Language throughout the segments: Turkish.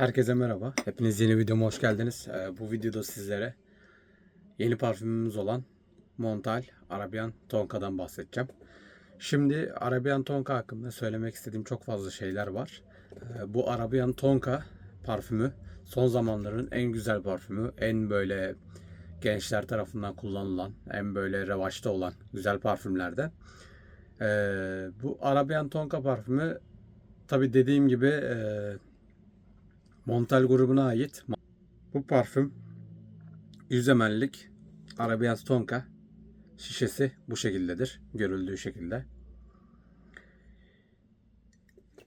Herkese merhaba. Hepiniz yeni videoma hoş geldiniz. Ee, bu videoda sizlere yeni parfümümüz olan Montal Arabian Tonka'dan bahsedeceğim. Şimdi Arabian Tonka hakkında söylemek istediğim çok fazla şeyler var. Ee, bu Arabian Tonka parfümü son zamanların en güzel parfümü, en böyle gençler tarafından kullanılan, en böyle revaçta olan güzel parfümlerden. Ee, bu Arabian Tonka parfümü tabi dediğim gibi e, Montal grubuna ait. Bu parfüm 100 ml'lik Arabian Tonka şişesi bu şekildedir. Görüldüğü şekilde.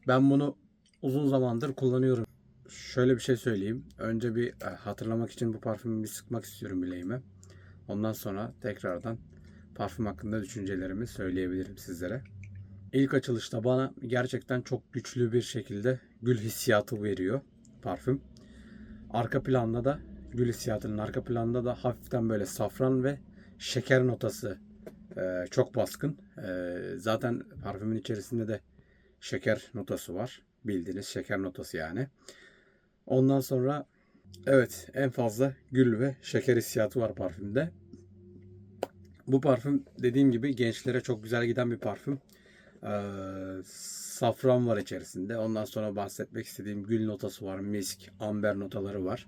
Ben bunu uzun zamandır kullanıyorum. Şöyle bir şey söyleyeyim. Önce bir e, hatırlamak için bu parfümü bir sıkmak istiyorum bileğime. Ondan sonra tekrardan parfüm hakkında düşüncelerimi söyleyebilirim sizlere. İlk açılışta bana gerçekten çok güçlü bir şekilde gül hissiyatı veriyor parfüm. Arka planda da gül hissiyatının arka planda da hafiften böyle safran ve şeker notası e, çok baskın. E, zaten parfümün içerisinde de şeker notası var. Bildiğiniz şeker notası yani. Ondan sonra evet en fazla gül ve şeker hissiyatı var parfümde. Bu parfüm dediğim gibi gençlere çok güzel giden bir parfüm. Ee, safran var içerisinde. Ondan sonra bahsetmek istediğim gül notası var. Misk, amber notaları var.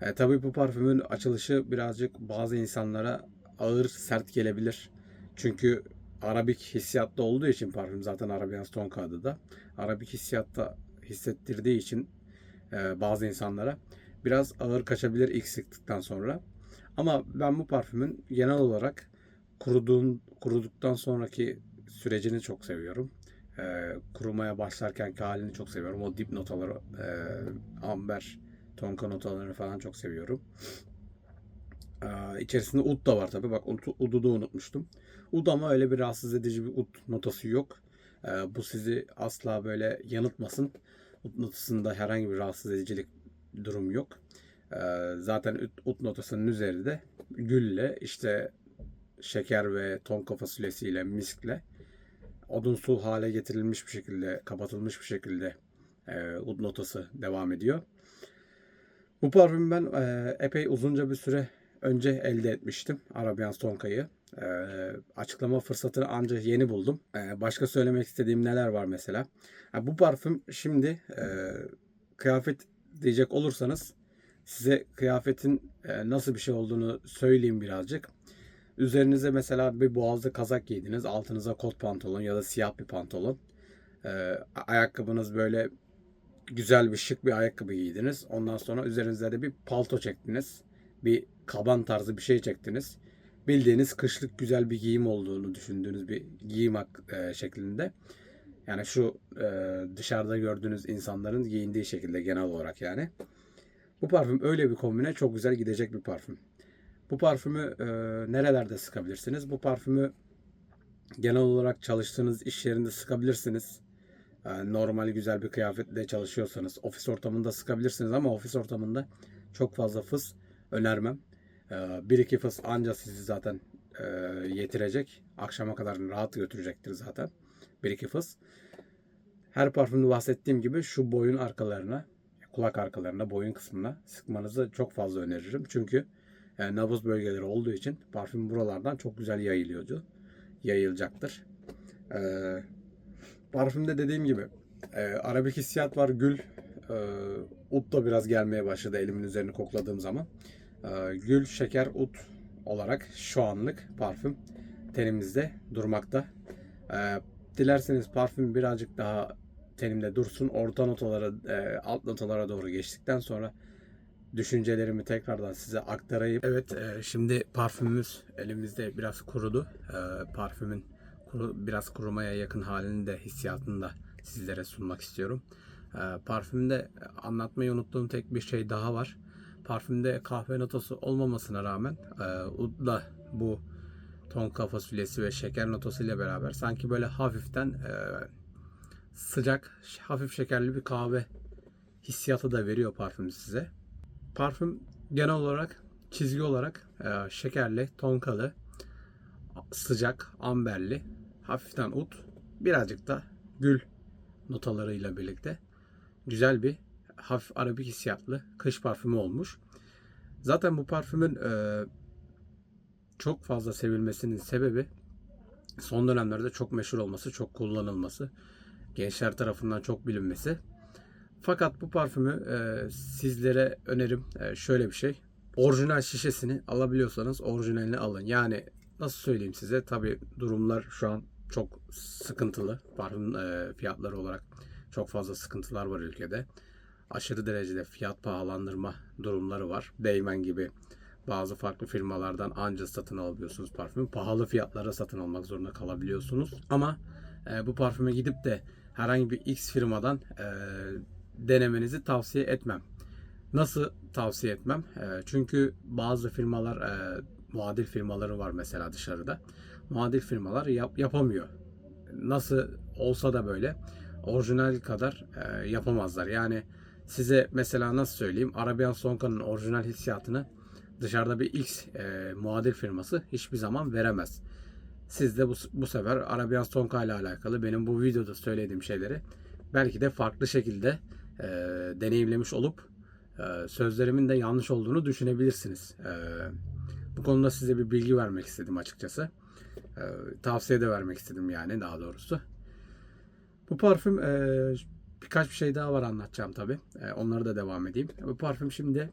E, tabii bu parfümün açılışı birazcık bazı insanlara ağır, sert gelebilir. Çünkü Arabik hissiyatlı olduğu için parfüm zaten Arabian Tonka adı da. Arabik hissiyatta hissettirdiği için e, bazı insanlara biraz ağır kaçabilir ilk sıktıktan sonra. Ama ben bu parfümün genel olarak kuruduğun, kuruduktan sonraki sürecini çok seviyorum. Ee, kurumaya başlarkenki halini çok seviyorum. O dip notaları, e, amber, tonka notalarını falan çok seviyorum. Ee, içerisinde ud da var tabii. Bak udu da unutmuştum. Ud ama öyle bir rahatsız edici bir ud notası yok. Ee, bu sizi asla böyle yanıltmasın. Ud notasında herhangi bir rahatsız edicilik durum yok. Ee, zaten ud notasının üzerinde gülle işte şeker ve tonka fasulyesiyle, miskle odunsu hale getirilmiş bir şekilde, kapatılmış bir şekilde e, ud notası devam ediyor. Bu parfümü ben e, epey uzunca bir süre önce elde etmiştim. Arabian Tonka'yı. E, açıklama fırsatını ancak yeni buldum. E, başka söylemek istediğim neler var mesela. Ha, bu parfüm şimdi e, kıyafet diyecek olursanız size kıyafetin e, nasıl bir şey olduğunu söyleyeyim birazcık. Üzerinize mesela bir boğazlı kazak giydiniz. Altınıza kot pantolon ya da siyah bir pantolon. Ee, ayakkabınız böyle güzel bir şık bir ayakkabı giydiniz. Ondan sonra üzerinize de bir palto çektiniz. Bir kaban tarzı bir şey çektiniz. Bildiğiniz kışlık güzel bir giyim olduğunu düşündüğünüz bir giyim e, şeklinde. Yani şu e, dışarıda gördüğünüz insanların giyindiği şekilde genel olarak yani. Bu parfüm öyle bir kombine çok güzel gidecek bir parfüm. Bu parfümü e, nerelerde sıkabilirsiniz? Bu parfümü genel olarak çalıştığınız iş yerinde sıkabilirsiniz. E, normal güzel bir kıyafetle çalışıyorsanız ofis ortamında sıkabilirsiniz ama ofis ortamında çok fazla fıs önermem. E, bir iki fıs anca sizi zaten e, yetirecek. Akşama kadar rahat götürecektir zaten. Bir iki fıs. Her parfümde bahsettiğim gibi şu boyun arkalarına, kulak arkalarına, boyun kısmına sıkmanızı çok fazla öneririm. Çünkü yani nabız bölgeleri olduğu için parfüm buralardan çok güzel yayılıyordu. Yayılacaktır. Ee, parfümde dediğim gibi e, arabik hissiyat var. Gül e, ut da biraz gelmeye başladı elimin üzerini kokladığım zaman. E, gül, şeker, ut olarak şu anlık parfüm tenimizde durmakta. E, dilerseniz parfüm birazcık daha tenimde dursun. Orta notalara, e, alt notalara doğru geçtikten sonra düşüncelerimi tekrardan size aktarayım. Evet e, şimdi parfümümüz elimizde biraz kurudu. E, parfümün kuru, biraz kurumaya yakın halini de hissiyatını da sizlere sunmak istiyorum. E, parfümde anlatmayı unuttuğum tek bir şey daha var. Parfümde kahve notası olmamasına rağmen e, udla bu tonka fasulyesi ve şeker notası ile beraber sanki böyle hafiften e, sıcak, hafif şekerli bir kahve hissiyatı da veriyor parfüm size. Parfüm genel olarak çizgi olarak e, şekerli, tonkalı, sıcak, amberli, hafiften ut, birazcık da gül notalarıyla birlikte güzel bir hafif arabik hissiyatlı kış parfümü olmuş. Zaten bu parfümün e, çok fazla sevilmesinin sebebi son dönemlerde çok meşhur olması, çok kullanılması, gençler tarafından çok bilinmesi. Fakat bu parfümü e, sizlere önerim e, şöyle bir şey. Orijinal şişesini alabiliyorsanız orijinalini alın. Yani nasıl söyleyeyim size? Tabi durumlar şu an çok sıkıntılı. Parfüm e, fiyatları olarak çok fazla sıkıntılar var ülkede. Aşırı derecede fiyat pahalandırma durumları var. Değmen gibi bazı farklı firmalardan anca satın alabiliyorsunuz parfümü. Pahalı fiyatlara satın almak zorunda kalabiliyorsunuz. Ama e, bu parfüme gidip de herhangi bir X firmadan e, denemenizi tavsiye etmem. Nasıl tavsiye etmem? E, çünkü bazı firmalar e, muadil firmaları var mesela dışarıda. Muadil firmalar yap, yapamıyor. Nasıl olsa da böyle orijinal kadar e, yapamazlar. Yani size mesela nasıl söyleyeyim Arabian Sonka'nın orijinal hissiyatını dışarıda bir X e, muadil firması hiçbir zaman veremez. Siz de bu, bu sefer Arabian Sonka ile alakalı benim bu videoda söylediğim şeyleri belki de farklı şekilde e, deneyimlemiş olup e, sözlerimin de yanlış olduğunu düşünebilirsiniz. E, bu konuda size bir bilgi vermek istedim açıkçası. E, tavsiye de vermek istedim yani daha doğrusu. Bu parfüm e, birkaç bir şey daha var anlatacağım tabi. E, onları da devam edeyim. Bu parfüm şimdi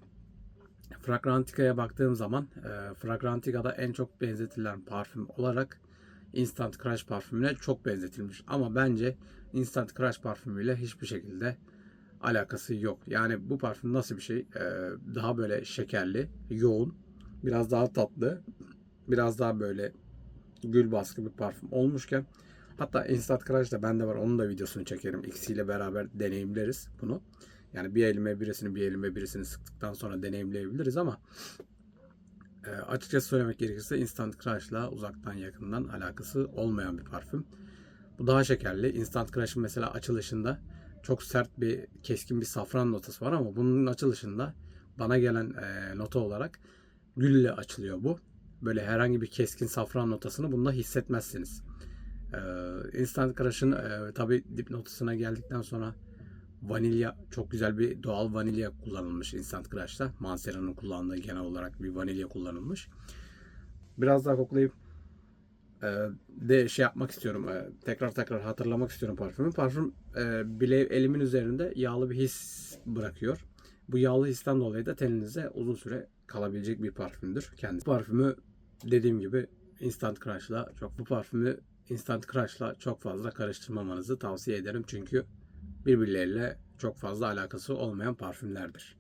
Fragrantica'ya baktığım zaman e, Fragrantica'da en çok benzetilen parfüm olarak Instant Crush parfümüne çok benzetilmiş. Ama bence Instant Crush parfümüyle hiçbir şekilde alakası yok. Yani bu parfüm nasıl bir şey? E, daha böyle şekerli, yoğun, biraz daha tatlı, biraz daha böyle gül baskı bir parfüm olmuşken hatta Instant Crush da bende var. Onun da videosunu çekerim. İkisiyle beraber deneyimleriz bunu. Yani bir elime birisini bir elime birisini sıktıktan sonra deneyimleyebiliriz ama e, açıkçası söylemek gerekirse Instant Crush'la uzaktan yakından alakası olmayan bir parfüm. Bu daha şekerli. Instant Crush'ın mesela açılışında çok sert bir keskin bir safran notası var ama bunun açılışında bana gelen e, nota olarak gülle açılıyor bu. Böyle herhangi bir keskin safran notasını bunda hissetmezsiniz. E, Instant Crush'ın e, tabi dip notasına geldikten sonra vanilya çok güzel bir doğal vanilya kullanılmış Instant Crush'ta. Mansera'nın kullandığı genel olarak bir vanilya kullanılmış. Biraz daha koklayıp e, de şey yapmak istiyorum. E, tekrar tekrar hatırlamak istiyorum parfümü. Parfüm e, bile elimin üzerinde yağlı bir his bırakıyor. Bu yağlı histen dolayı da teninize uzun süre kalabilecek bir parfümdür. Kendisi parfümü dediğim gibi Instant Crush'la çok bu parfümü Instant Crush'la çok fazla karıştırmamanızı tavsiye ederim. Çünkü birbirleriyle çok fazla alakası olmayan parfümlerdir.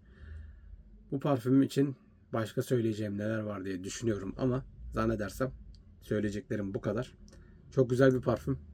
Bu parfümüm için başka söyleyeceğim neler var diye düşünüyorum ama zannedersem söyleyeceklerim bu kadar. Çok güzel bir parfüm.